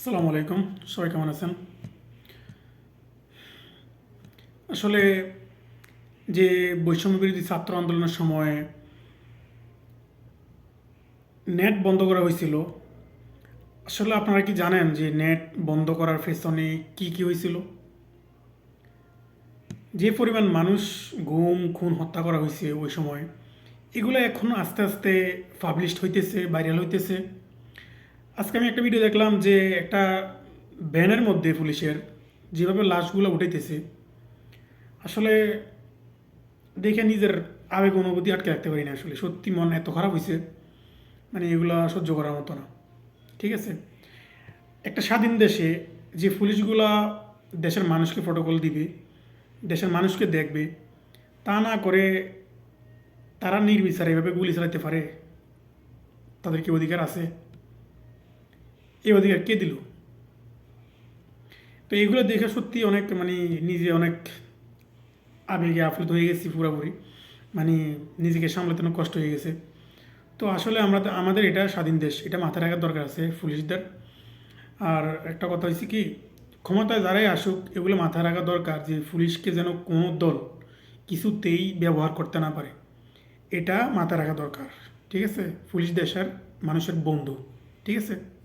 আসসালামু আলাইকুম। সবাই কেমন আছেন? আসলে যে বৈষম্য বিরোধী ছাত্র আন্দোলনের সময় নেট বন্ধ করা হয়েছিল, আসলে আপনারা কি জানেন যে নেট বন্ধ করার পেছনে কি কি হয়েছিল? যে পরিমাণ মানুষ গুম, খুন, হত্যা করা হয়েছে ওই সময়, এগুলো এখন আস্তে আস্তে পাবলিশড হইতেছে ভাইরাল হইতেছে। আজকে আমি একটা ভিডিও দেখলাম যে একটা ভ্যানের মধ্যে পুলিশের যেভাবে লাশগুলো উঠাইতেছে, আসলে দেখে নিজের আবেগ অনুভূতি আটকে রাখতে পারি না আসলে। সত্যি মন এত খারাপ হয়েছে মানে এগুলো সহ্য করার মতো না। ঠিক আছে? একটা স্বাধীন দেশে যে পুলিশগুলা দেশের মানুষকে প্রোটোকল দিবে, দেশের মানুষকে দেখবে, তা না করে তারা নির্বিচারে এভাবে গুলি চালাতে পারে, তাদের কি অধিকার আছে? এই অধিকার কে দিল? তো এগুলো দেখে সত্যি অনেক মানে নিজে অনেক আবেগে আপ্লুত হয়ে গেছি পুরোপুরি। মানে নিজেকে সামলাতে কষ্ট হয়ে গেছে। তো আসলে আমরা আমাদের এটা স্বাধীন দেশ, এটা মাথায় রাখার দরকার আছে পুলিশদের। আর একটা কথা হয়েছে কি, ক্ষমতায় যারাই আসুক, এগুলো মাথায় রাখা দরকার যে পুলিশকে যেন কোনো দল কিছুতেই ব্যবহার করতে না পারে। এটা মাথায় রাখা দরকার, ঠিক আছে? পুলিশ দেশের মানুষের বন্ধু, ঠিক আছে?